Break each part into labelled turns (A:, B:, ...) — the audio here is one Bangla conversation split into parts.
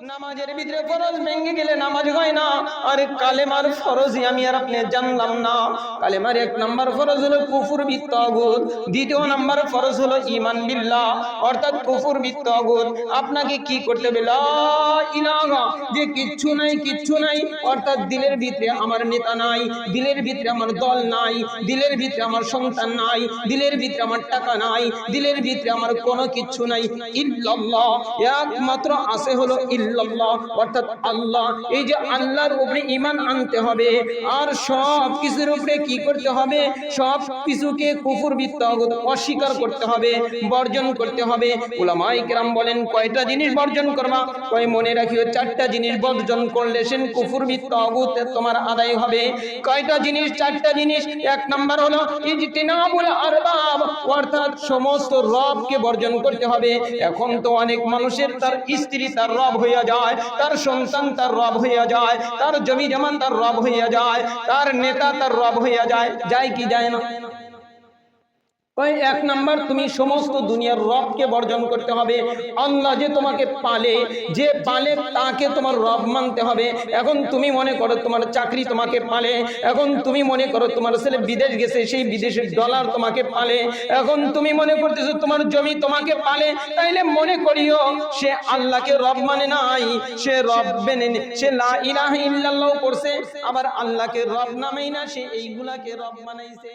A: নামাজের ভিতরে ফরজ ভেঙে গেলে নামাজ হয় না। আর কালেমার ফরজই আমি আর আপনি জানলাম না। কালেমার এক নাম্বার ফরজ হলো কুফুর বিত্তাগুত দ্বিতীয় নাম্বার ফরজ হলো ইমান বিল্লাহ। অর্থাৎ কুফুর বিত্তাগুত আপনাকে কি করতে হবে? যে কিচ্ছু নাই কিচ্ছু নাই। অর্থাৎ দিলের ভিতরে আমার নেতা নাই, দিলের ভিতরে আমার দল নাই, দিলের ভিতরে আমার সন্তান নাই, দিলের ভিতরে আমার টাকা নাই, দিলের ভিতরে আমার কোনো কিচ্ছু নাই। ইল্লাল্লাহ। একমাত্র আছে হলো অর্থাৎ আল্লাহ। এই যে আল্লাহর উপরে ইমান আনতে হবে, আর সব কিছুর উপরে কি করতে হবে? সব কিছুকে অস্বীকার করতে হবে, বর্জন করতে হবে। বলেন, কয়টা জিনিস বর্জন করবা? কয়, মনে রাখিও, চারটা জিনিস বর্জন করলে সেন কুফুর তোমার আদায় হবে। কয়টা জিনিস? চারটা জিনিস। এক নাম্বার হলো, ইজতিনাবুল আরবাব, অর্থাৎ সমস্ত রবকে বর্জন করতে হবে। এখন তো অনেক মানুষের তার স্ত্রী তার রব হইয়া যায়, তার সন্তান তার রব হইয়া যায়, তার জমি জমান তার রব হইয়া যায়, তার নেতা তার রব হইয়া যায় যায় কি যায় না? ওই এক নাম্বার তুমি সমস্ত দুনিয়ার রবকে বর্জন করতে হবে। আল্লাহ যে তোমাকে পালে, যে পালে তাকে তোমার রব মানতে হবে। এখন তুমি মনে করো তোমার চাকরি তোমাকে পালে, এখন তুমি মনে করো তোমার ছেলে বিদেশ গেছে, সেই বিদেশের ডলার তোমাকে পালে। এখন তুমি মনে করতেছো তোমার জমি তোমাকে পালে, তাইলে মনে করিও সে আল্লাহকে রব মানে নাই, সে রব মেনে সে লা ইলাহা ইল্লাল্লাহ পড়ছে, আবার আল্লাহকে রব নামেই না, সে এইগুলাকে রব বানাইছে।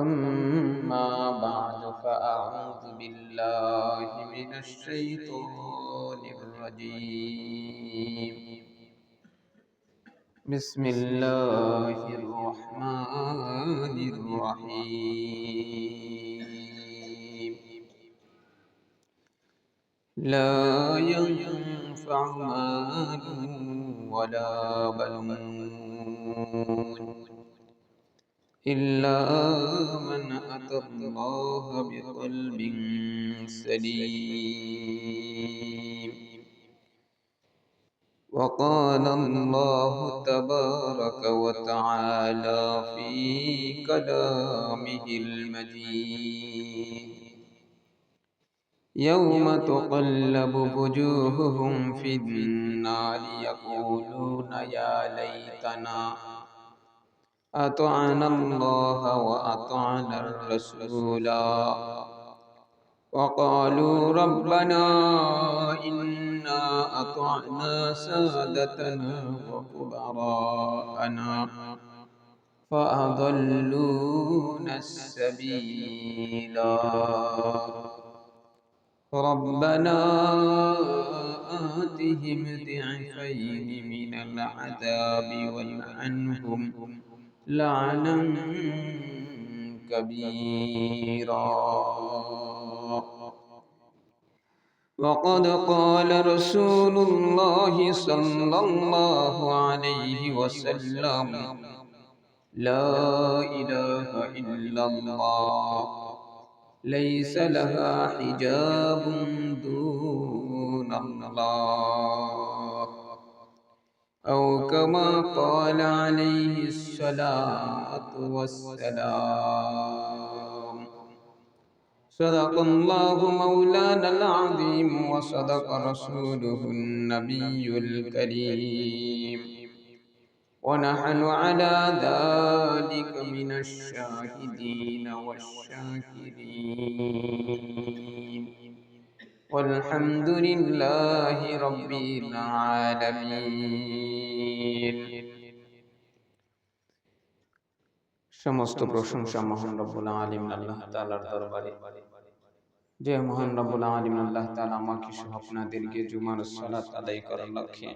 B: أما بعد فأعوذ بالله من الشيطان الرجيم. بسم الله الرحمن الرحيم. لا ينفع مال ولا بنون. إلا من أتى الله بقلب سليم. وقال الله تبارك وتعالى في كلامه المجيد. يوم تقلب وجوههم في النار يقولون يا ليتنا أطعنا الله وأطعنا الرسول وقالوا ربنا إنا أطعنا سادتنا وكبراءنا فأضلونا السبيلا. ربنا آتهم ضعفين من العذاب والعنهم لعنا كبيرا. وقد قال رسول الله صلى الله عليه وسلم لا إله إلا الله ليس لها حجاب دون الله. أو كما قال عليه الصلاة والسلام. صدق الله مولانا العظيم وصدق رسوله النبي الكريم. ونحن على ذلك من الشاهدين والشاكرين. والحمد لله رب العالمين. সমস্ত প্রশংসা মহান রব্বুল আলিম আল্লাহ তাআলার দরবারে। যে মহান রব্বুল আলিম আল্লাহ তাআলা আমাকে সহ আপনাদেরকে জুমার সালাত আদায় করার লক্ষ্যে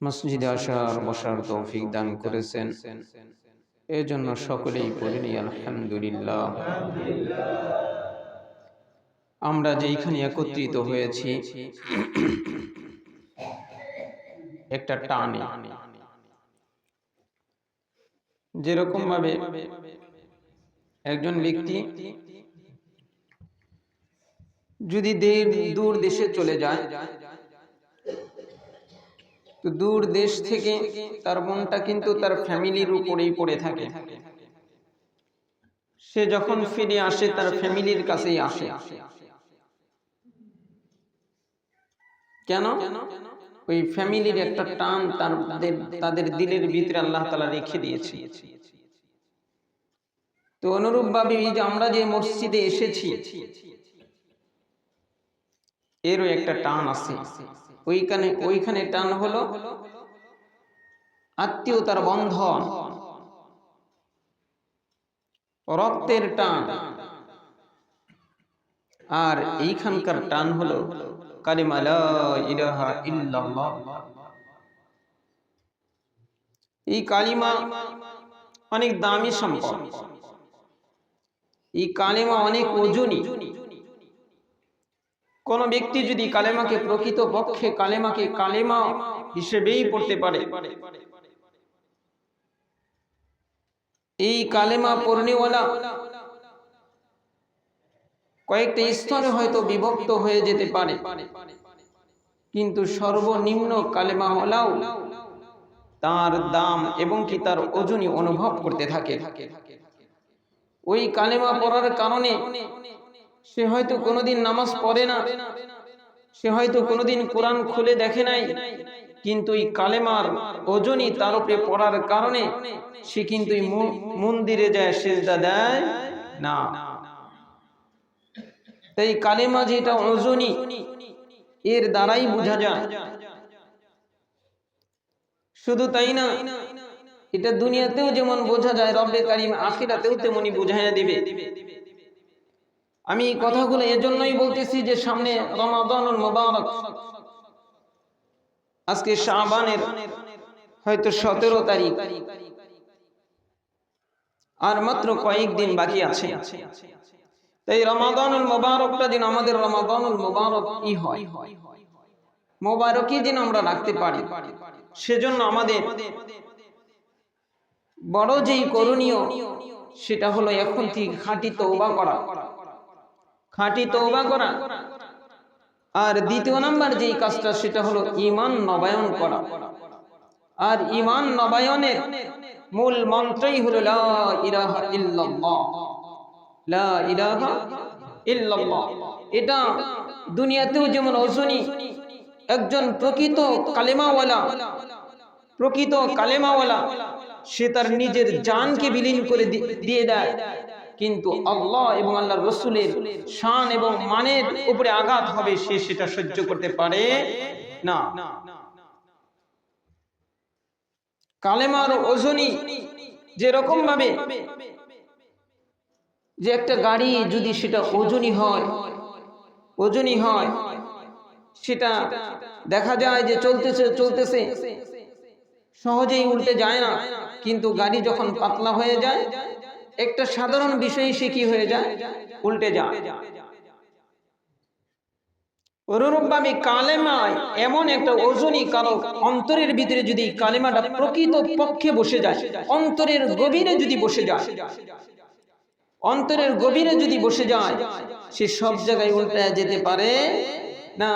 B: মসজিদে আসার বসার তৌফিক দান করেছেন। এই জন্য সকলেই পড়িনি আলহামদুলিল্লাহ। আমরা যেইখানে একত্রিত হয়েছি একটা টানে। যেরকম ভাবে একজন ব্যক্তি যদি দূর দেশে চলে যায়, তো দূর দেশ থেকে তার মনটা কিন্তু তার ফ্যামিলির উপরেই পড়ে থাকে। সে যখন ফিরে আসে, তার ফ্যামিলির কাছেই আসে। কেন? ওই ফ্যামিলির একটা টান তাদের- তাদের দিলের ভিতরে আল্লাহ তালা রেখে দিয়েছে। তো অনুরূপ ভাবে এই যে আমরা যে মসজিদে এসেছি, এরও একটা টান আছে। ওইখানে ওইখানে টান হলো আত্মীয়তার বন্ধন, রক্তের টান, আর এইখানকার টান হলো কালিমা লা ইলাহা ইল্লাল্লাহ। এই কালিমা অনেক দামি সম্পদ। এই অনেক ওজনী। কোন ব্যক্তি যদি কালেমাকে প্রকৃত পক্ষে কালেমাকে কালেমা হিসেবেই পড়তে পারে। এই কালেমা পড়নেওয়ালা কয়েকটা স্তরে হয়তো বিভক্ত হয়ে যেতে পারে। কিন্তু সর্বনিম্ন কালেমা হলাও তার দাম এবং কি তার ওজনই অনুভব করতে থাকে। ওই কালেমা পড়ার কারণে সে হয়তো কোনোদিন নামাজ পড়ে না, সে হয়তো কোনোদিন কোরআন খুলে দেখে নাই, কিন্তু এই কালেমার ওজনই তার উপরে পড়ার কারণে সে কিন্তু মন্দিরে যায়, সেজদা দেয় না। তাই কালেমা যেটা ওজনই এর দ্বারাই বোঝা যায়। শুধু তাই না, এটা দুনিয়াতেও যেমন বোঝা যায়, রব্বে কারিম আখিরাতেও তেমনি বুঝাইয়া দিবে। আমি কথাগুলো এজন্যই বলতেছি যে সামনে রমাদানুল মোবারক, আজকে শাবানের হয়তো সতেরো তারিখ, আর মাত্র কয়েকদিন বাকি আছে। তাই রমাদানুল মোবারকটা যেন আমাদের রমাদানুল মোবারক ই হয়। মোবারকই যেন আমরা রাখতে পারি। সেজন্য আমাদের বড় যেই করণীয়, সেটা হলো এখন থেকে খাঁটি তৌবা করা। খাঁটি তৌবা করা। আর দ্বিতীয় নাম্বার যেই কাজটা, সেটা হলো ইমান নবায়ন করা। আর ইমান নবায়নের মূল মন্ত্রই হলো লা ইলাহা ইল্লাল্লাহ। লা এটা দুনিয়াতেও যেমন ওজনী একজন প্রকৃত কালেমাওয়ালা প্রকৃত কালেমাওয়ালা, সে তার নিজের জানকে বিলীন করে দিয়ে দেয়। কিন্তু আল্লাহ এবং আল্লাহ রসুলের শান এবং মানের উপরে আঘাত হবে, সে সেটা সহ্য করতে পারে না। কালেমার ওজনী যেরকম ভাবে যে একটা গাড়ি যদি সেটা ওজনই হয় ওজনই হয়, সেটা দেখা যায় যে চলতেছে চলতেছে। সহজেই উল্টে যায় না, কিন্তু গাড়ি যখন পাতলা হয়ে যায়, একটা সাধারণ বিষয় সে কি হয়ে যায়? উল্টে যায়। অনুরূপভাবে কালেমায় এমন একটা ওজনই কারও অন্তরের ভিতরে যদি কালেমাটা প্রকৃত পক্ষে বসে যায়, অন্তরের গভীরে যদি বসে যায় অন্তরের গভীরে যদি বসে যায়, সে সব জায়গায় উল্টে যেতে পারে না।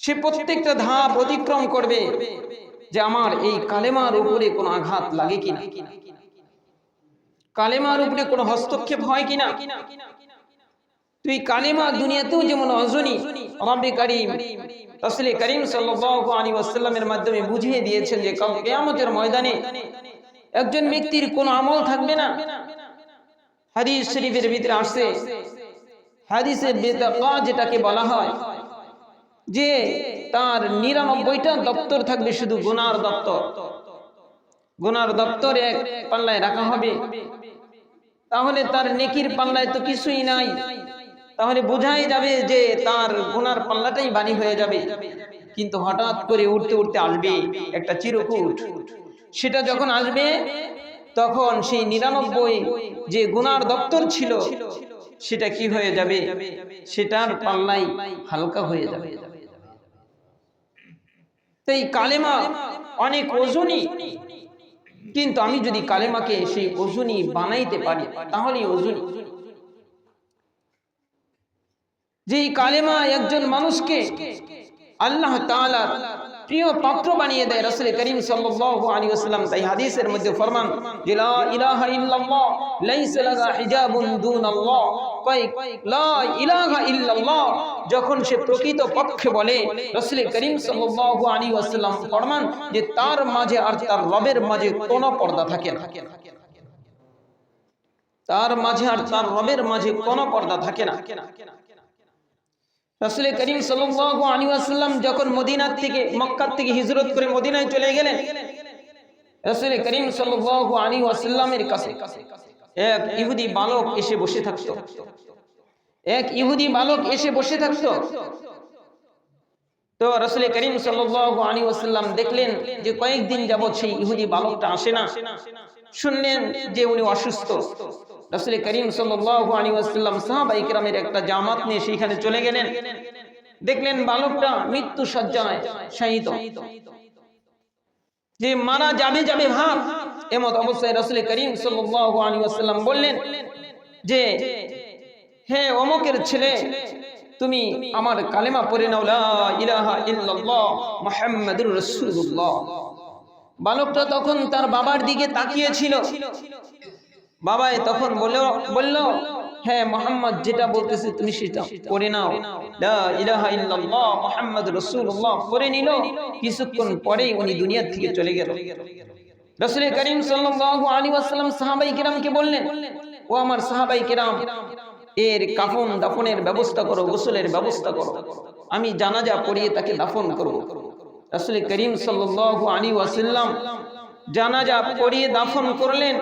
B: সে প্রত্যেকটা ধাপ অতিক্রম করবে যে আমার এই কালেমার উপরে কোনো আঘাত লাগে কিনা। কালেমার উপরে কোনো হস্তক্ষেপ হয় কিনা? তুই কালেমা দুনিয়াতেও যেমন অজনী, রব্বে করিম রাসূলে করিম সাল্লাল্লাহু আলাইহি ওয়াসাল্লামের মাধ্যমে বুঝিয়ে দিয়েছেন যে কিয়ামতের ময়দানে একজন ব্যক্তির কোনো আমল থাকবে না। হাদিস শরীফের ভিতরে আসছে। হাদিসে বেতাকা যেটাকে বলা হয়, যে তার নিরানব্বইটা দপ্তর থাকবে শুধু গুনার দপ্তর। গুনার দপ্তর এক পাল্লায় রাখা হবে। তাহলে তার নেকির পাল্লায় তো কিছুই নাই। তাহলে বোঝাই যাবে যে তার গুনার পাল্লাটাই বাণী হয়ে যাবে। কিন্তু হঠাৎ করে উঠতে উঠতে আসবে একটা চিরকুট। সেটা যখন আসবে তখন সেই নিরানব্বই যে গুনার দপ্তর ছিল সেটা কি হয়ে যাবে? সেটার পাল্লাই হালকা হয়ে যাবে। এই কালেমা অনেক ওজনই কিন্তু আমি যদি কালেমাকে সেই ওজনই বানাইতে পারি তাহলে ওজনই যে কালেমা একজন মানুষকে আল্লাহ তাআলার প্রিয় পাত্র বানিয়ে দেয় রাসূল করিম সাল্লাল্লাহু আলাইহি ওয়াসাল্লাম। তাই হাদিসের মধ্যে ফরমান যে, লা ইলাহা ইল্লাল্লাহ, লাইসা হিজাবুন দুনাল্লাহ। কয়, লা ইলাহা ইল্লাল্লাহ। যখন সে প্রকৃত পক্ষে বলে, রাসূল করিম সাল্লাল্লাহু আলাইহি ওয়াসাল্লাম ফরমান যে, তার মাঝে আর তার রবের মাঝে কোনো পর্দা থাকে না। তার মাঝে আর তার রবের মাঝে কোনো পর্দা থাকে না। রাসূল করিম আলাইহি যখন মদিনার থেকে মক্কা থেকে হিজরত করে মদিনায় চলে গেলেন রাসূল করিম ওয়াসাল্লামের কাছে এক ইহুদি বালক এসে বসে থাকতো। এক ইহুদি বালক এসে বসে থাকতো। তো রাসূল করিম ওয়াসাল্লাম দেখলেন যে কয়েকদিন যাবত সেই ইহুদি বালকটা আসে না। শুনলেন যে উনি অসুস্থ। রাসূল করিম সাল্লাল্লাহু আলাইহি ওয়াসাল্লাম সাহাবায়ে কেরামের একটা জামাত নিয়ে সেখানে চলে গেলেন। দেখলেন বালকটা মৃত্যু সজ্জায় যে মারা যাবে যাবে ভাব এমত অবস্থায় রাসূল করিম ওয়াসাল্লাম বললেন যে, হে অমকের ছেলে, তুমি আমার কালেমা পড়ে নাও বালকটা তখন তার বাবার দিকে তাকিয়েছিল। বাবাই তখন বলল হ্যাঁ মোহাম্মদ, যেটা বলতেছে তুমি সেটা পড়ে নাও। লা ইলাহা ইল্লাল্লাহ মুহাম্মাদুর রাসূলুল্লাহ পড়ে নিল। কিছুক্ষণ পরেই উনি দুনিয়া থেকে চলে গেল। রাসূল করিম সাল্লাল্লাহু আলাইহি ওয়াসাল্লাম সাহাবাই কিরামকে বললেন, ও আমার সাহাবাই কিরাম, এর কাফন দাফনের ব্যবস্থা করো, গোসলের ব্যবস্থা করো। আমি জানাজা পড়িয়ে তাকে দাফন করব। রাসূল করিম সাল্লাল্লাহু আলাইহি ওয়াসাল্লাম জানাজা পড়িয়ে দাফন করলেন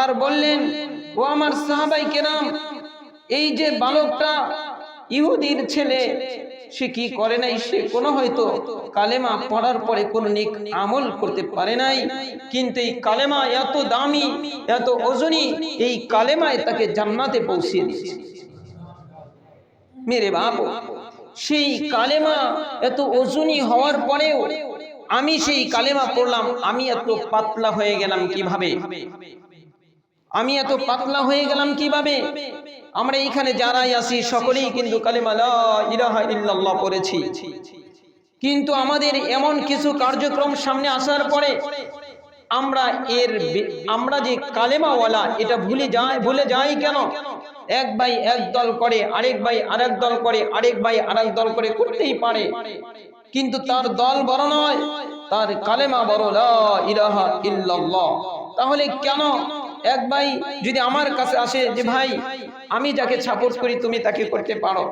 B: আর বললেন, ও আমার সাহাবাই কেরাম, এই যে বালকটা ইহুদির ছেলে, সে কি করে নাই? সে কোনো হয়তো কালেমা পড়ার পরে কোন নিক আমল করতে পারে নাই। কিন্তু এই কালেমা এত দামি, এত ওজনী, এই কালেমায় তাকে জান্নাতে পৌঁছিয়ে দিয়েছে। মেরে বাপ, সেই কালেমা এত ওজনী হওয়ার পরেও আমি সেই কালেমা পড়লাম আমি এত পাতলা হয়ে গেলাম কীভাবে? আমি এত পাতলা হয়ে গেলাম কীভাবে? আমরা এইখানে যারাই আসি সকলেই কিন্তু কালেমা লা ইলাহা ইল্লাল্লাহ পড়েছি। কিন্তু আমাদের এমন কিছু কার্যক্রম সামনে আসার পরে আমরা এর আমরা যে কালেমাওয়ালা এটা ভুলে যাই ভুলে যাই কেন? এক ভাই এক দল করে আরেক ভাই আরেক দল করে আরেক ভাই আরেক দল করে করতেই পারে। কিন্তু তার দল বড় নয়, তার কালেমা বড় ইলাহা ইল্লাল্লাহ। তাহলে কেন এক ভাই যদি আমার কাছে আসে যে, ভাই, আমি যাকে সাপোর্ট করি, তুমি তাকে করতে পারো?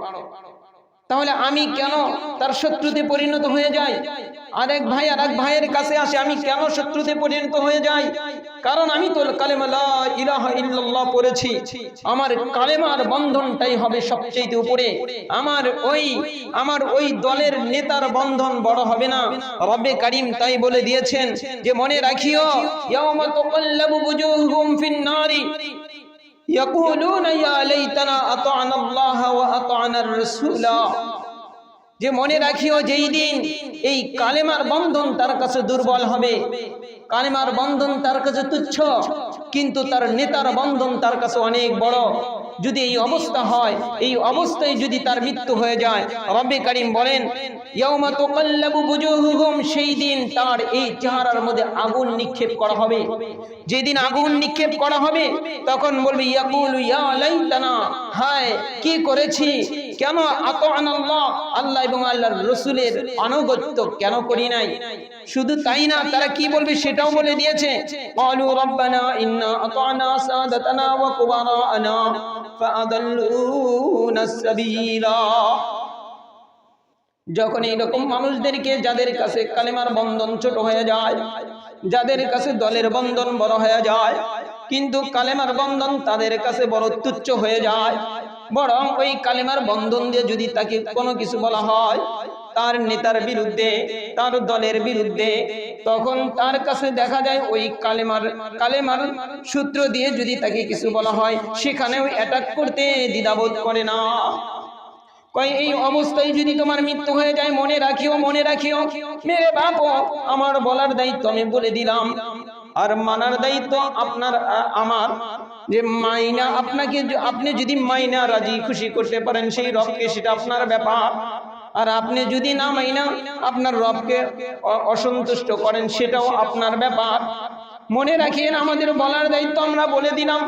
B: তাহলে আমি কেন তার শত্রুতে পরিণত হয়ে যাই? আরেক ভাই আর এক ভাইয়ের কাছে আসে, আমি কেন শত্রুতে পরিণত হয়ে যাই? কারণ আমি তো পড়েছি। আমার কালেমার বন্ধনটাই হবে সবচেয়ে উপরে। আমার ওই আমার ওই দলের নেতার বন্ধন বড় হবে না। রব্বে কারিম তাই বলে দিয়েছেন যে, মনে রাখিও يقولون يا ليتنا أطعنا الله وأطعنا الرسول যে মনে রাখিও যেই দিন এই কালেমার বন্ধন তার কাছে দুর্বল হবে। কালেমার বন্ধন তার কাছে তুচ্ছ। কিন্তু তার নেতার বন্ধন তার কাছে অনেক বড়। যদি এই অবস্থা হয় এই অবস্থায় যদি তার মৃত্যু হয়ে যায় রব্বে কারিম বলেন সেই দিন তার এই চেহারার মধ্যে আগুন নিক্ষেপ করা হবে। যেদিন আগুন নিক্ষেপ করা হবে তখন বলবে ইয়াকুল ইয়া লাইতানা হায় কি করেছি? কেন আল্লাহ? এবং আল্লাহর রসুলের আনুগত্য কেন করি নাই? শুধু তাই না, তারা কি বলবে সেটাও বলে দিয়েছে। যখন এইরকম মানুষদেরকে যাদের কাছে কালেমার বন্ধন ছোট হয়ে যায়, যাদের কাছে দলের বন্ধন বড় হয়ে যায়, কিন্তু কালেমার বন্ধন তাদের কাছে বড় তুচ্ছ হয়ে যায় বরং ওই কালেমার বন্ধন দিয়ে যদি তাকে কোনো কিছু বলা হয়, তার নেতার বিরুদ্ধে, তার দলের বিরুদ্ধে, তখন তার কাছে দেখা যায় ওই কালেমার কালেমার সূত্র দিয়ে যদি তাকে কিছু বলা হয়, সেখানেও অ্যাটাক করতে দ্বিধাবোধ করে না।
A: এই অবস্থায় যদি তোমার মৃত্যু হয়ে যায়, মনে রাখিও মনে রাখিও, মেরে বাপ, আমার বলার দায়িত্ব আমি বলে দিলাম। আর মানার দায়িত্ব আপনার, আমার যে মাইনা আপনাকে আপনি যদি মাইনা রাজি, খুশি করতে পারেন, সেই রবকে সেটা আপনার ব্যাপার। আর আপনি যদি না মাইনা, আপনার রবকে অসন্তুষ্ট করেন, সেটাও আপনার ব্যাপার। মনে রাখিয়েন আমাদের বলার দায়িত্ব আমরা বলে দিলাম।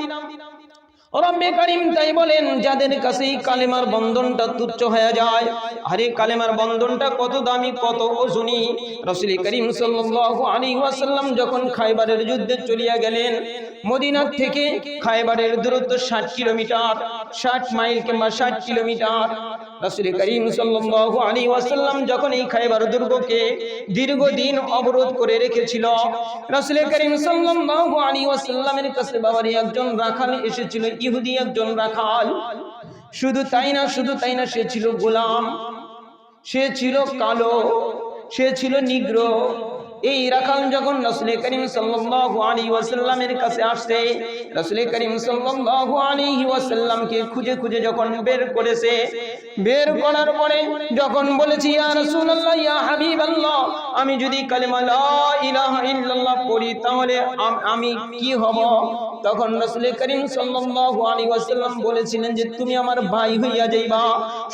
A: রব্বে করিম তাই বলেন, যাদের কাছে এই কালেমার বন্ধনটা তুচ্ছ হয়ে যায়, আরে কালেমার বন্ধনটা কত দামি, কত ওজনি রসুল করিম সাল্লাল্লাহু আলাইহি ওয়াসাল্লাম যখন খাইবারের যুদ্ধে চলিয়া গেলেন, মদিনার থেকে খাইবারের দূরত্ব ষাট কিলোমিটার, ষাট মাইল কিংবা ষাট কিলোমিটার ওয়াসাল্লাম যখন এই দীর্ঘদিন অবরোধ করে ওয়াসাল্লামের কাছে একজন রাখাল এসেছিল, ইহুদি একজন রাখাল। শুধু তাই না, শুধু তাই না, সে ছিল গোলাম, সে ছিল কালো, সে ছিল নিগ্র। এই রাখাল যখন রসুল করিম ওয়াসাল্লামের কাছে আসছে রসুল করিম ওয়াসাল্লামকে খুঁজে খুঁজে যখন বের করেছে, বের করার পরে যখন বলেছি আমি যদি কালেমা পড়ি, তাহলে আমি কি হব? তখন রসুল করিম ওয়াসাল্লাম বলেছিলেন যে, তুমি আমার ভাই হইয়া যাইবা।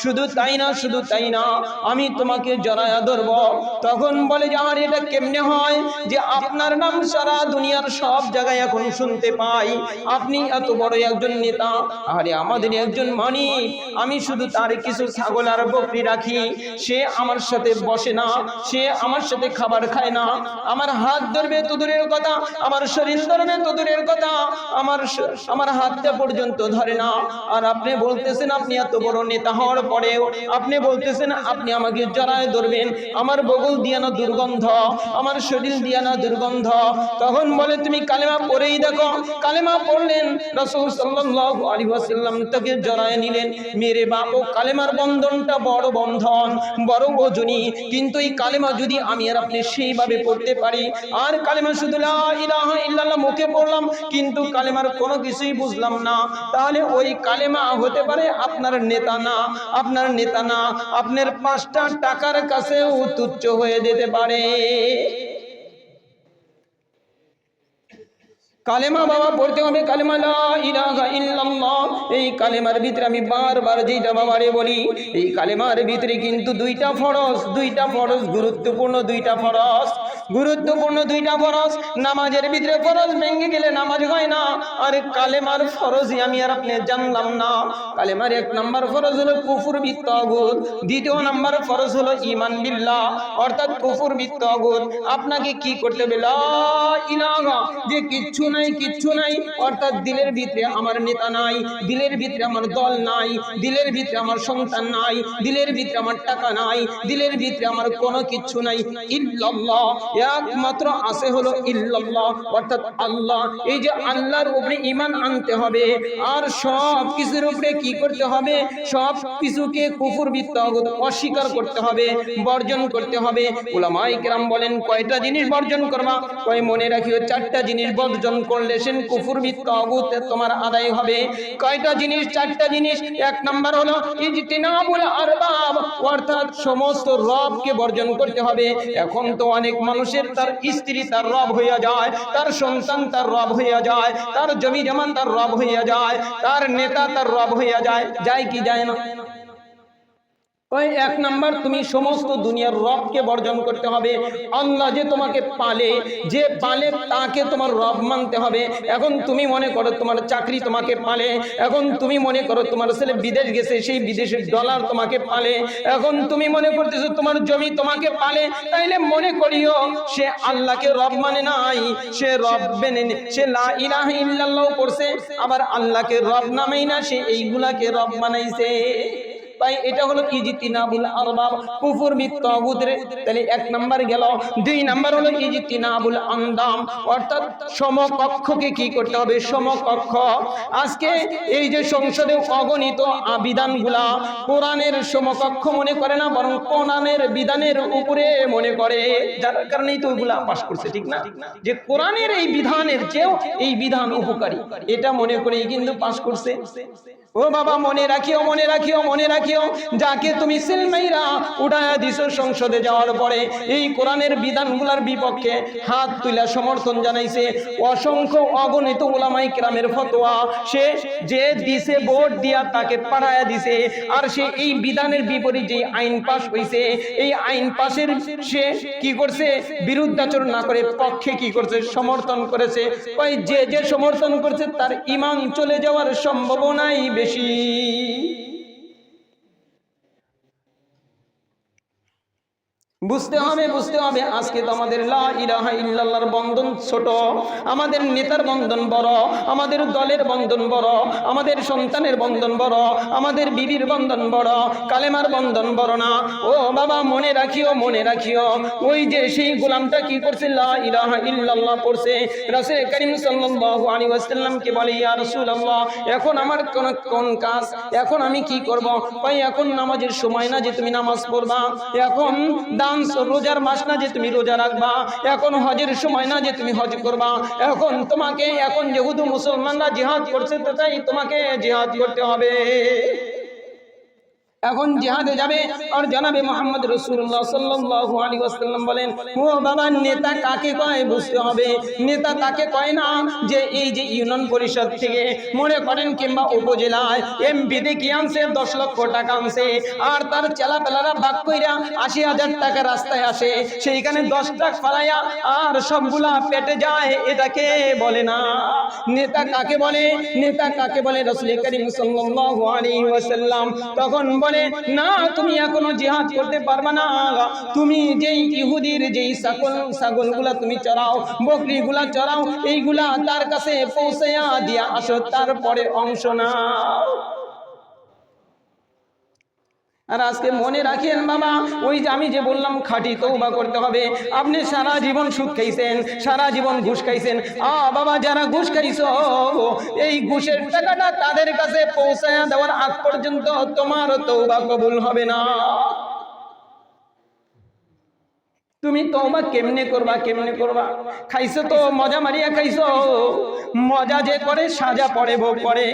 A: শুধু তাই না, শুধু তাই না, আমি তোমাকে জড়ায়া ধরব। তখন বলে যে, আমার এটা কেমনে হয় যে আপনার নাম সারা দুনিয়ার সব জায়গায় এখন শুনতে পাই। আপনি এত বড় একজন নেতা, আরে আমাদের একজন মানিক। আমি শুধু তার কিছু ছাগল আর বকরি রাখি। সে আমার সাথে বসে না, সে আমার সাথে খাবার খায় না। আমার হাত ধরবে তো দূরের কথা, আমার শরীর ধরবে তো দূরের কথা। আমার আমার হাতটা পর্যন্ত ধরে না। আর আপনি বলতেছেন আপনি এত বড় নেতা হওয়ার পরেও, আপনি বলতেছেন আপনি আমাকে জড়ায় ধরবেন। আমার বগল দিয়ে না দুর্গন্ধ আমার শরীর দিয়া না দুর্গন্ধ। তখন বলে, তুমি কালেমা পড়েই দেখো। কালেমা পড়লেন, রসুল সাল্লাল্লাহু আলাইহি ওয়াসাল্লাম তাকে জড়ায় নিলেন। মেরে বাপ, ও কালেমার বন্ধনটা বড় বন্ধন, বড় ওজনী কিন্তু এই কালেমা যদি আমি আর আপনি সেইভাবে পড়তে পারি, আর কালেমা শুধু ইল্লাল্লাহ মুখে পড়লাম, কিন্তু কালেমার কোনো কিছুই বুঝলাম না। তাহলে ওই কালেমা হতে পারে আপনার নেতা না, আপনার নেতা না, আপনার পাঁচটা টাকার কাছেও তুচ্ছ হয়ে যেতে পারে। কালেমা বাবা, পড়তে হবে কালেমা এই কালেমার ভিতরে আমি বারবার যেটা বাবারে বলি, এই কালেমার ভিতরে কিন্তু দুইটা ফরস দুইটা ফরস গুরুত্বপূর্ণ, দুইটা ফরজ। গুরুত্বপূর্ণ দুইটা ফরজ। নামাজের ভিতরে ফরজ ভেঙে গেলে নামাজ হয় না। আর কালেমার ফরজই আমি আর আপনি জানলাম না। কালেমার এক নাম্বার ফরজ হলো কুফুর বিত্তাগুত দ্বিতীয় নাম্বার ফরজ হলো ঈমান বিল্লাহ। অর্থাৎ কুফুর বিত্তাগুত আপনাকে কি করতে হবে? যে কিচ্ছু নাই কিচ্ছু নাই। অর্থাৎ দিলের ভিতরে আমার নেতা নাই। দিলের ভিতরে আমার দল নাই। দিলের ভিতরে আমার সন্তান নাই। দিলের ভিতরে আমার টাকা নাই। দিলের ভিতরে আমার কোনো কিচ্ছু নাই। ইল্লাল্লাহ। একমাত্র আছে হলো ইল্লাল্লাহ, অর্থাৎ আল্লাহ। এই যে আল্লাহর উপরে ইমান আনতে হবে, আর সব কিছুর উপরে কি করতে হবে? সব কিছুকে কুফুর বিত্তাগত অস্বীকার করতে হবে, বর্জন করতে হবে। ওলামাই কেরাম বলেন, কয়টা জিনিস বর্জন করবা? কয়, মনে রাখিও, চারটা জিনিস বর্জন করলে সেন কুফুর বিত্তাগত তোমার আদায় হবে। কয়টা জিনিস? চারটা জিনিস। এক নাম্বার হলো ইজতিনাবুল আরবাব, অর্থাৎ সমস্ত রবকে বর্জন করতে হবে। এখন তো অনেক মানুষের তার স্ত্রী তার রব হইয়া যায় তার সন্তান তার রব হইয়া যায় তার জমি জমান তার রব হইয়া যায় তার নেতা তার রব হইয়া যায় যায় কি যায় না। ওই এক নাম্বার, তুমি সমস্ত দুনিয়ার রবকে বর্জন করতে হবে। আল্লাহ যে তোমাকে পালে, যে পালে তাকে তোমার রব মানতে হবে। এখন তুমি মনে করো তোমার চাকরি তোমাকে পালে, এখন তুমি মনে করো তোমার ছেলে বিদেশ গেছে, সেই বিদেশের ডলার তোমাকে পালে। এখন তুমি মনে করতেছো তোমার জমি তোমাকে পালে, তাইলে মনে করিও, সে আল্লাহকে রব মানে নাই, সে রব মেনে সে লা ইলাহা ইল্লাল্লাহ পড়ছে, আবার আল্লাহকে রব নামেই না, সে এইগুলাকে রব বানাইছে। তাই এটা হলো ইজিতিনাবুল আরবাব, কুফর বিত্তাগুতের তাহলে এক নাম্বার গেল, দুই নাম্বার হলো ইজিতিনাবুল আন্দাম। অর্থাৎ সমকক্ষকে কি করতে হবে? সমকক্ষ। আজকে এই যে সংসদে অগণিত বিধানগুলা কোরআনের সমকক্ষ মনে করে না, বরং কোরআনের বিধানের উপরে মনে করে। যার কারণেই তো ওগুলা পাশ করছে, ঠিক না? যে কোরআনের এই বিধানের চেয়েও এই বিধান উপকারী। এটা মনে করেই কিন্তু পাশ করছে। ও বাবা, মনে রাখিও মনে রাখিও মনে রাখিও, যাকে তুমি সিলমাইরা উঠায়া দিছো সংসদে যাওয়ার পরে, এই কোরআনের বিধানগুলোর বিপক্ষে হাত তুলে সমর্থন জানাইছে। অসংখ্য অগণিত ওলামাই কেরামের ফতোয়া, সে যে দিছে ভোট দিয়া তাকে পাঠায়া দিছে, আর সে এই বিধানের বিপরীত যে আইন পাশ হইছে, এই আইন পাশের সে কি করছে? বিরুদ্ধাচরণ না করে পক্ষে কি করছে? সমর্থন করেছে। ওই যে যে সমর্থন করছে, তার ইমান চলে যাওয়ার সম্ভাবনাই বেশি। বেশি বুঝতে হবে বুঝতে হবে। আজকে তো আমাদের ইলাহা বন্ধন ছোট। আমাদের নেতার বন্ধন বড়, আমাদের দলের বন্ধন বড়, আমাদের সন্তানের বন্ধন বড়, আমাদের বিবির বন্ধন বড়, কালেমার বন্ধন বড় না। ও বাবা, মনে রাখিও মনে রাখিও। ওই যে সেই গোলামটা কি করছে? ইলাহা ইল্লাল্লাহ পড়ছে। রাসূল করিম সাল্লাল্লাহু ওয়াসাল্লামকে বলে, ইয়া রাসূলুল্লাহ, এখন আমার কোন কোন কাজ? এখন আমি কি করব? ভাই, এখন নামাজের সময় না যে তুমি নামাজ পড়বা? এখন দান রোজার মাস না যে তুমি রোজা রাখবা, এখন হজের সময় না যে তুমি হজ করবা, এখন তোমাকে, এখন যেহেতু মুসলমানরা জিহাদ করছে তো তাই তোমাকে জিহাদ করতে হবে। এখন জিহাদে যাবে আর জানাবে মোহাম্মদ রসুল্লাহ সাল্লাল্লাহু আলাইহি ওয়াসাল্লাম বলেন, ও বাবা, নেতা কাকে কয় বুঝতে হবে। নেতা তাকে কয় না যে এই যে ইউনিয়ন পরিষদ থেকে মনে করেন কিংবা উপজেলায় এমপিতে কি আনছে, দশ লক্ষ টাকা আনছে, আর তার চেলা চেলাপেলারা ভাগ কইরা আশি হাজার টাকা রাস্তায় আসে। সেইখানে দশ টাকা ফালাইয়া আর সবগুলা পেটে যায় এটাকে বলে না? নেতা কাকে বলে? নেতা কাকে বলে? রসুল করিম সাল্লাল্লাহু আলাইহি ওয়াসাল্লাম তখন বলে না, তুমি এখনও জিহাদ করতে পারবে না। তুমি যেই ইহুদির যেই ছাগলগুলা তুমি চড়াও বকরি গুলা চড়াও, এইগুলা তার কাছে পৌঁছে দিয়া আসো, তারপরে অংশ নাও। আর আজকে মনে রাখেন বাবা, ওই যে আমি যে বললাম, খাঁটি তৌবা করতে হবে। আপনি সারা জীবন সুখ খাইছেন, সারা জীবন ঘুষ খাইছেন। আ বাবা, যারা ঘুষ খাইছ, এই ঘুষের টাকাটা তাদের কাছে পৌঁছায় দেওয়ার আগ পর্যন্ত তোমার তৌবা কবুল হবে না। তুমি তওবা কেমনে করবা কেমনে করবা? খাইছো তো, মজা মারিয়া খাইছো? মজা যে করে, সাজা পড়ে ভোগ করে।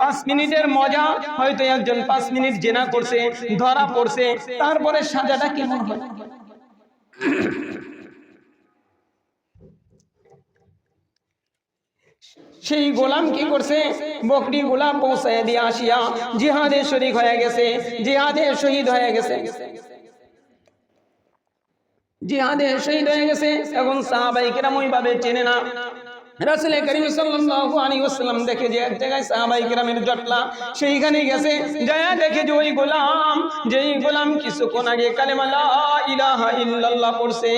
A: পাঁচ মিনিটের মজা, হয়তো একজন পাঁচ মিনিট জেনা করছে, ধরা পড়ছে, তারপরে সাজাটা কেমন হয়? সেই গোলাম কি করছে? বকরি গোলাম পৌঁছায় দিয়ে আসিয়া জিহাদে শরিক হয়ে গেছে, জিহাদে শহীদ হয়ে গেছে। জিহাদে শহীদ হয়ে গেছে এখন সাহাবাই কেরাম ওইভাবে চেনে না রাসূল করিম সাল্লাল্লাহু আলাইহি ওয়াসাল্লাম দেখে যে এক জায়গায় সাহাবাই কেরামের জটলা সেইখানে গেছে যায় দেখে যে ওই গোলাম যেই গোলাম কিছুক্ষণ আগে কালেমা লা ইলাহা ইল্লাল্লাহ পড়ছে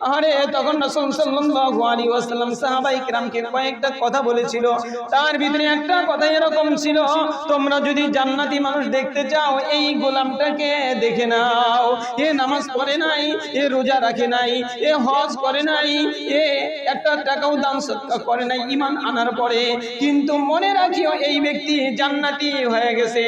A: আরে, তখন রাসূল সাল্লাল্লাহু আলাইহি ওয়াসাল্লাম সাহাবাই কিরামকে কয়েকটা কথা বলেছিল। তার ভিতরে একটা কথা এরকম ছিল, তোমরা যদি জান্নাতি মানুষ দেখতে চাও, এই গোলামটাকে দেখে নাও। এ নামাজ পড়ে নাই, এ রোজা রাখে নাই, এ হজ করে নাই, এ একটা টাকাও দান সৎকা করে নাই ইমান আনার পরে। কিন্তু মনে রাখিও, এই ব্যক্তি জান্নাতি হয়ে গেছে।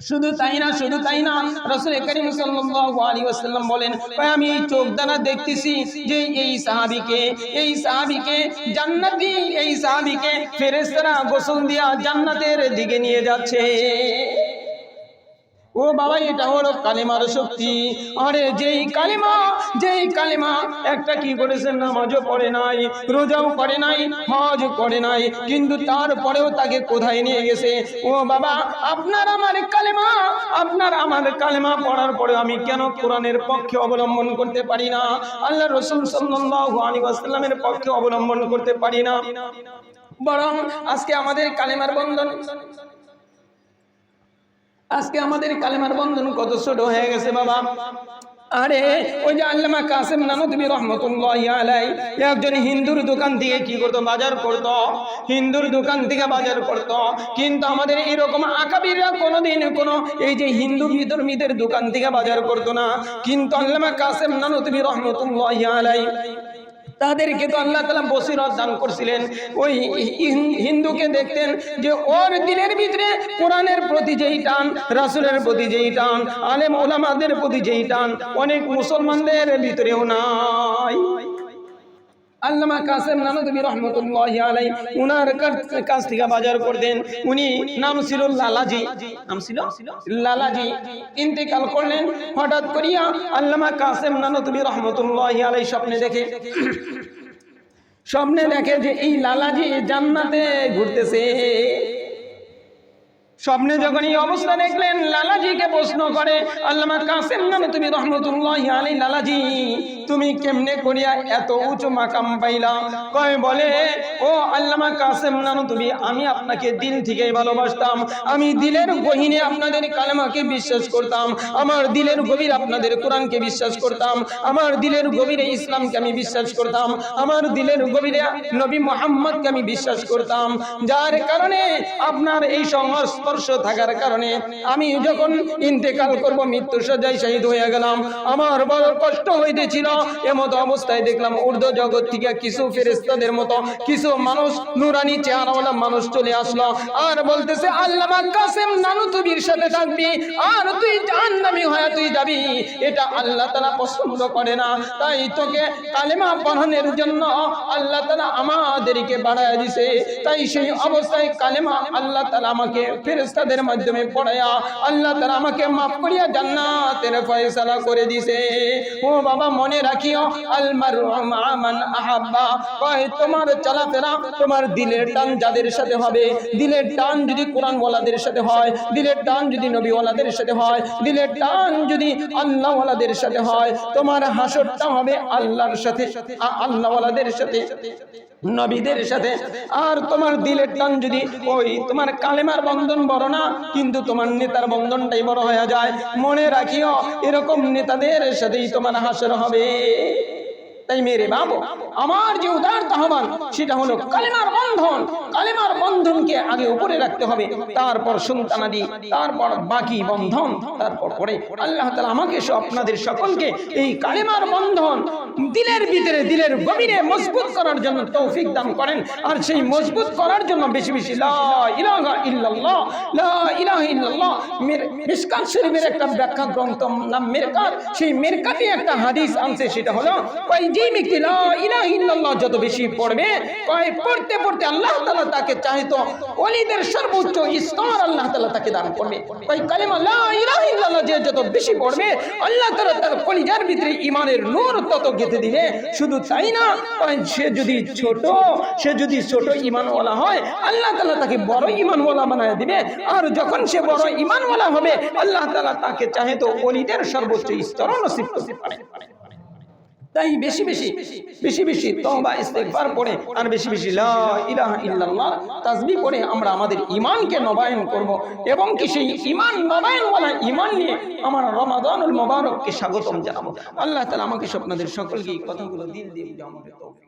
A: শুধু তাই না, শুধু তাই না, রসুল করিম সাল্লাল্লাহু আলাইহি বলেন ভাই আমি চোখ দ্বারা দেখতেছি যে এই সাহাবীকে এই সাহাবীকে জান্নাতি, এই সাহাবীকে ফেরেস্তারা গোসল দিয়া জান্নাতের দিকে নিয়ে যাচ্ছে। ও বাবা এটা হলো কালেমার শক্তি। আরে যেই কালিমা, যেই কালেমা, একটা কি করেছে? নামাজও পড়ে নাই, রোজাও করে নাই হজ করে নাই, কিন্তু তারপরেও তাকে কোথায় নিয়ে গেছে? ও বাবা, আপনার আমার কালেমা, আপনার আমার কালেমা পড়ার পরে আমি কেন কোরআনের পক্ষে অবলম্বন করতে পারি না? আল্লাহ রসুল ওয়াসাল্লামের পক্ষে অবলম্বন করতে পারি না। বরং আজকে আমাদের কালেমার বন্ধন আজকে আমাদের কালেমার বন্ধন কত ছোট হয়ে গেছে বাবা। আরে, ওই যে আল্লামা কাসেম নানদবী রহমতুল্লাহ আলাই একজন হিন্দুর দোকান থেকে কি করতো? বাজার করতো। হিন্দুর দোকান থেকে বাজার করতো। কিন্তু আমাদের এরকম আকাবিরা কোনোদিন কোনো এই যে হিন্দু বিধর্মীদের দোকান থেকে বাজার করতো না। কিন্তু আল্লামা কাসেম নানদবী রহমতুল্লাহ আলাই তাদেরকে তো আল্লাহ তালা বসিরত দান করছিলেন। ওই হিন- হিন্দুকে দেখতেন যে ওর দিনের ভিতরে কোরআনের প্রতি যেই টান, রাসুলের প্রতি যেই টান, আলেম ওলামাদের প্রতি যেই টান, অনেক মুসলমানদের ভিতরেও নাই। আল্লামা কাসেম নানদবী রহমতুল্লাহ আলাই উনার কাছ- থেকে বাজার করতেন উনি নাম ছিল লালাজি। নাম ছিল? লালাজি। ইন্তেকাল করলেন। হঠাৎ করিয়া আল্লামা কাসেম নানদবী রহমতুল্লাহ আলাই স্বপ্নে দেখে। স্বপ্নে দেখে যে এই লালাজি জান্নাতে ঘুরতেছে। স্বপ্নে যখন এই অবস্থা দেখলেন, লালাজিকে প্রশ্ন করে, আল্লামা কাসেম নামে তুমি রহমতুল্লাহ আলী লালাজি, তুমি কেমনে করিয়া এত উঁচু মাকাম পাইলা? কয়, বলে, ও আল্লামা কাসেম নানু, তুমি, আমি আপনাকে দিল থেকে ভালোবাসতাম। আমি দিলের গহিনে আপনাদের কালেমাকে বিশ্বাস করতাম। আমার দিলের গভীর আপনাদের কোরআনকে বিশ্বাস করতাম। আমার দিলের গভীরে ইসলামকে আমি বিশ্বাস করতাম। আমার দিলের গভীরে নবী মোহাম্মদকে আমি বিশ্বাস করতাম। যার কারণে আপনার এই সংস্পর্শ থাকার কারণে আমি যখন ইন্তেকাল করব মৃত্যু সজ্জায় শহীদ হয়ে গেলাম। আমার বড় কষ্ট হইতেছিল। এমতো অবস্থায় দেখলাম ঊর্ধ্ব জগৎ থেকে কিছু ফেরেস্তাদের মতো কিছু মানুষ নুরানি চেহারাওয়ালা মানুষ চলে আসলো। আর বলতেছে, আল্লামা কাসেম নানু তুবির সাথে থাকবি। আর তুই জাহান্নামী হয়ে তুই যাবি। এটা আল্লাহ তালা পছন্দ করে না। তাই তোকে কালেমা পড়ানোর জন্য আল্লাহ তালা আমাদেরকে বাড়ায় দিছে। তাই সেই অবস্থায় কালেমা আল্লাহ তালা আমাকে ফেরেস্তাদের মাধ্যমে পড়ায়া আল্লাহ তারা আমাকে মাফ করিয়া জান্নাতের ফয়সালা করে দিছে। ও বাবা, মনে রাখিও আলমারু আমান আহাব্বা। কয় তোমার চলাফেরা তোমার দিলের টান যাদের সাথে হবে, দিলের টান যদি কোরআন ওয়ালাদের সাথে হয়, দিলের টান যদি নবী ওয়ালাদের সাথে হয়, দিলের টান যদি আল্লাহ ওয়ালাদের সাথে হয়, তোমার হাসরটা হবে আল্লাহর সাথে আল্লাহ ওয়ালাদের সাথে, নবীদের সাথে। আর তোমার দিলের টান যদি ওই তোমার কালেমার বন্ধন বড় না, কিন্তু তোমার নেতার বন্ধনটাই বড় হয়ে যায়। মনে রাখিও, এরকম নেতাদের সাথেই তোমার হাসর হবে। তাই মেরে বাবু আমার যে উদার আহ্বান সেটা হলো কালেমার বন্ধন। কালেমার বন্ধনকে আগে উপরে রাখতে হবে। তারপর সন্তানাদি তারপর বাকি বন্ধন, তারপর পরে আল্লাহ তালা আমাকে আপনাদের সকলকে এই কালেমার বন্ধন দিলের ভিতরে, দিলের গভীরে মজবুত করার জন্য তৌফিক দান করেন। আর সেই মজবুত করার জন্য বেশি বেশি ইল্লাল্লাহ শরীফের একটা ব্যাখ্যা গ্রন্থ নাম মেরকাত। সেই মেরকাতে একটা হাদিস আনছে, সেটা হলো কয় যে ব্যক্তি যত বেশি পড়বে পড়তে পড়তে আল্লাহ তাকে সর্বোচ্চ আল্লাহ তাকে দান করবে। কয় যে যত বেশি পড়বে, আল্লাহ তার কলিজার ভিতরে ইমানের নূর তত গেঁথে শুধু তাই না সে যদি ছোট, সে যদি ছোট ইমানওয়ালা হয়, আল্লাহ তাআলা তাকে বড় ইমানওয়ালা বানায় দিবে। আর যখন সে বড় ইমানওয়ালা হবে, আল্লাহ তাআলা তাকে চাহে তো সর্বোচ্চ স্তর নসিব করতে পারে। তাই বেশি বেশি বেশি বেশি তওবা, ইস্তেগফার পড়ে আর বেশি বেশি লা ইলাহা ইল্লাল্লাহ তাসবিহ পড়ে আমরা আমাদের ঈমানকে নবায়ন করব এবং কি সেই ঈমান বলা ঈমান নিয়ে আমার রমাদানুল মুবারককে স্বাগতম জানাব। আল্লাহ তাআলা আমাকে আপনাদের সকলকে এই কথাগুলো দিল দিয়ে বুঝে আমাদের তৌফিক